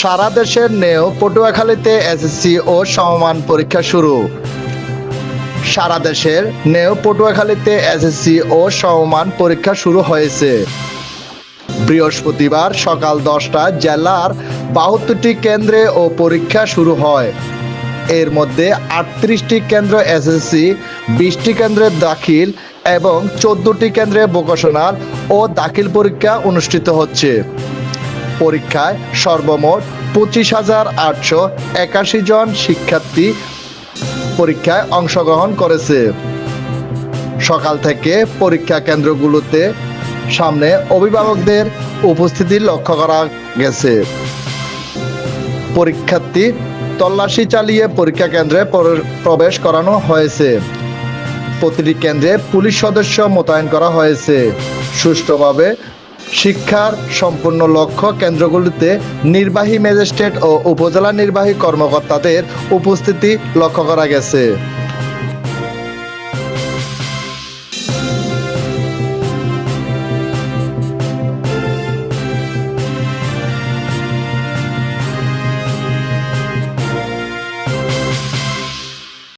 সারা দেশের নেও পটুয়াখালীতে এসএসসি ও সমমান পরীক্ষা শুরু। সারা দেশের নেও পটুয়াখালীতে এসএসসি ও সমমান পরীক্ষা শুরু হয়েছে। বৃহস্পতিবার সকাল দশটায় জেলার বাহাত্তরটি কেন্দ্রে ও পরীক্ষা শুরু হয়। এর মধ্যে আটত্রিশটি কেন্দ্র এসএসসি বিশটি কেন্দ্রে দাখিল এবং চোদ্দটি কেন্দ্রে ভোকেশনাল ও দাখিল পরীক্ষা অনুষ্ঠিত হচ্ছে। পরীক্ষায় সর্বমোট পঁচিশ হাজার আটশো একাশি জন শিক্ষার্থী পরীক্ষায় অংশগ্রহণ করেছে। সকাল থেকে পরীক্ষা কেন্দ্রগুলোতে সামনে অভিভাবকদের উপস্থিতি লক্ষ্য করা গেছে। পরীক্ষার্থী তল্লাশি চালিয়ে পরীক্ষা কেন্দ্রে প্র- প্রবেশ করানো হয়েছে। প্রতিটি কেন্দ্রে পুলিশ সদস্য মোতায়েন করা হয়েছে। সুষ্ঠুভাবে শিক্ষার সম্পূর্ণ লক্ষ্য কেন্দ্রগুলিতে নির্বাহী ম্যাজিস্ট্রেট ও উপজেলা নির্বাহী কর্মকর্তাদের উপস্থিতি লক্ষ্য করা গেছে।